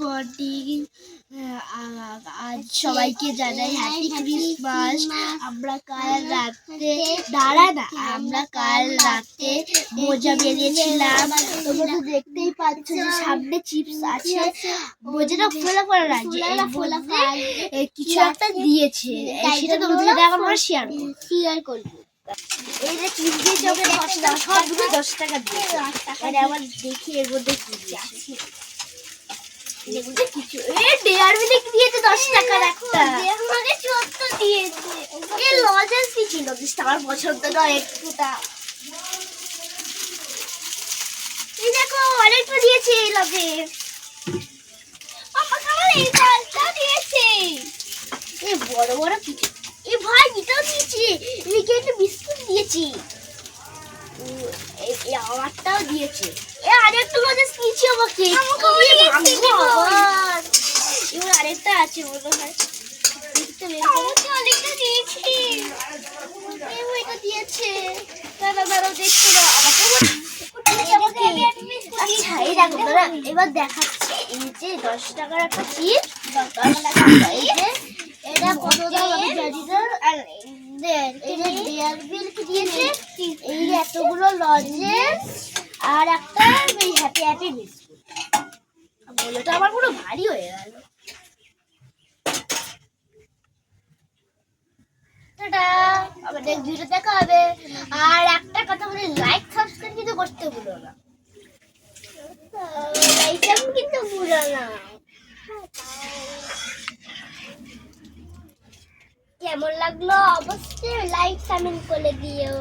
Morning আজ সবাইকে জানাই হ্যাপি ক্রিসমাস আমরা কাল রাতে দাঁড়া না আমরা কাল রাতে মোজা বেরিয়েছিলাম তোমরা তো দেখতেই পাচ্ছ যে সামনে চিপস আছে। মোজাটা ফোলা ফোলা লাগছে এ, কিছু একটা দিয়েছে। সেটা তোমাদের সাথে এখন আমরা শেয়ার করব। শেয়ার করব। এই যে দশ টাকা সবগুলো দশ টাকা দিয়েছে। মানে আবার দেখি এর মধ্যে কি দিয়েছে কিছু এ ডেয়ার মিল্ক দিয়েছে দশ টাকার একটা। আমাকে চোদ্দ দিয়েছে। এ লজেন্স কি ছিল জিনিসটা আমার পছন্দ নয় একটুটা। এই দেখো অনেকটা দিয়েছে এই লজেন্স আমাকে আমার এই বলটা দিয়েছে। এ বড় বড় কিছু এ ভাই এটাও দিয়েছি। এদিকে একটা বিস্কুট দিয়েছি। ও, এ- এ আমারটাও দিয়েছে। এ আরেকটা লজেন্স দিয়েছি আমাকে। আমাকে এ অনেক ভাগ্য দিয়েছে আমার। এবার আরেকটা আছে মনে হয়। অনেকটা দিয়েছে। এটা দিয়েছে। দাদা দাঁড়াও দেখছি না। আচ্ছা এই এবার দেখাচ্ছি। এই যে দশ টাকার একটা এই যে এটা কত দাম আমি জানি না আর দেন এই যে ডেয়ার মিল্ক দিয়েছে? এই এতগুলো লজেন্স আর একটা হ্যাপি হ্যাপি বিস্কুট বলেটা আমার পুরো ভারী হয়ে গেল। ভিডিও দেখা হবে। আর একটা কথা বলি লাইক সাবস্ক্রাইব কিন্তু করতে ভুলো না। এইসব কিন্তু ভুলো না। কেমন লাগল? অবশ্যই লাইক কমেন্ট করে দিও।